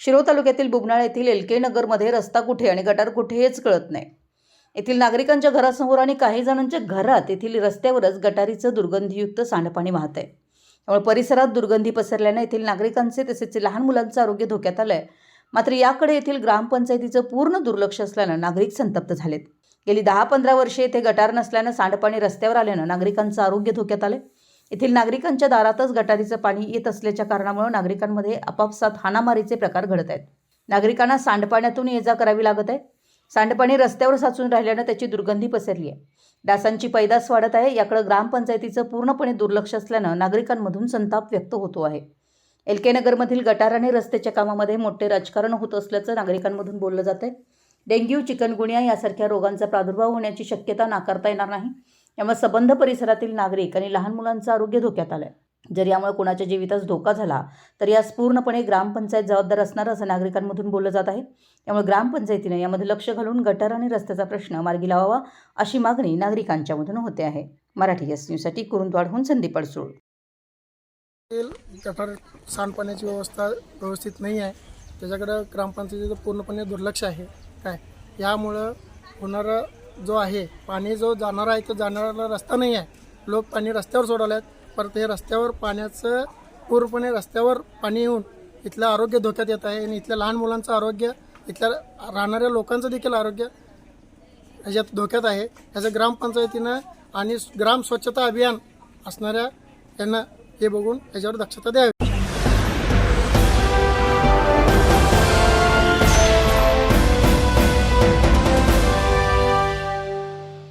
शिरो तालुक्यातील बुबनाळ येथील एल के नगरमध्ये रस्ता कुठे आणि गटार कुठे हेच कळत नाही. येथील नागरिकांच्या घरासमोर आणि काही जणांच्या घरात येथील रस्त्यावरच गटारीचं दुर्गंधीयुक्त सांडपाणी वाहत आहे. त्यामुळे परिसरात दुर्गंधी पसरल्याने येथील नागरिकांचे तसेच लहान मुलांचं आरोग्य धोक्यात आलं आहे मात्र याकडे येथील ग्रामपंचायतीचं पूर्ण दुर्लक्ष असल्यानं नागरिक संतप्त झालेत. गेली दहा पंधरा वर्षे येथे गटार नसल्यानं सांडपाणी रस्त्यावर आल्यानं नागरिकांचं आरोग्य धोक्यात आलं येथील नागरिकांच्या दारातच गटारीचं पाणी येत असल्याच्या कारणामुळे नागरिकांमध्ये आपापसात हाणामारीचे प्रकार घडत आहेत. नागरिकांना सांडपाण्यातून ये जा करावी लागत आहे. सांडपाणी रस्त्यावर साचून राहिल्यानं त्याची दुर्गंधी पसरली आहे. डासांची पैदास वाढत आहे. याकडे ग्रामपंचायतीचं पूर्णपणे दुर्लक्ष असल्यानं नागरिकांमधून संताप व्यक्त होतो आहे. एल के नगरमधील गटार आणि रस्त्याच्या कामामध्ये मोठे राजकारण होत असल्याचं नागरिकांमधून बोललं जात आहे डेंग्यू चिकनगुनिया यासारख्या रोगांचा प्रादुर्भाव होण्याची शक्यता नाकारता येणार नाही. यामुळे संबंध परिसरातील नागरिक आणि लहान मुलांचं आरोग्य धोक्यात आलं आहे जर यामुळे कोणाच्या जीवितास धोका झाला तर यास पूर्णपणे ग्रामपंचायत जबाबदार असणार असं नागरिकांमधून बोललं जात आहे. त्यामुळे ग्रामपंचायतीने यामध्ये लक्ष घालून गटार आणि रस्त्याचा प्रश्न मार्गी लावावा अशी मागणी नागरिकांच्यामधून होते आहे. मराठी एस न्यूजसाठी कुरुंदवाडहून संदीप अडसूळ. गटार सांडपाण्याची व्यवस्था व्यवस्थित नाही आहे. त्याच्याकडं ग्रामपंचायतीचं पूर्णपणे दुर्लक्ष आहे. काय? यामुळं होणारं जो आहे पाणी जो जाणारा आहे तो जाणारा रस्ता नाही आहे. लोक पाणी रस्त्यावर सोडवले आहेत परत हे रस्त्यावर पाण्याचं पूर्णपणे रस्त्यावर पाणी येऊन इथलं आरोग्य धोक्यात येत आहे. आणि इथल्या लहान मुलांचं आरोग्य इथल्या राहणाऱ्या लोकांचं देखील आरोग्य ह्याच्यात धोक्यात आहे. याचं ग्रामपंचायतीनं आणि ग्राम स्वच्छता अभियान असणाऱ्या यांना हे बघून याच्यावर दक्षता द्यावी.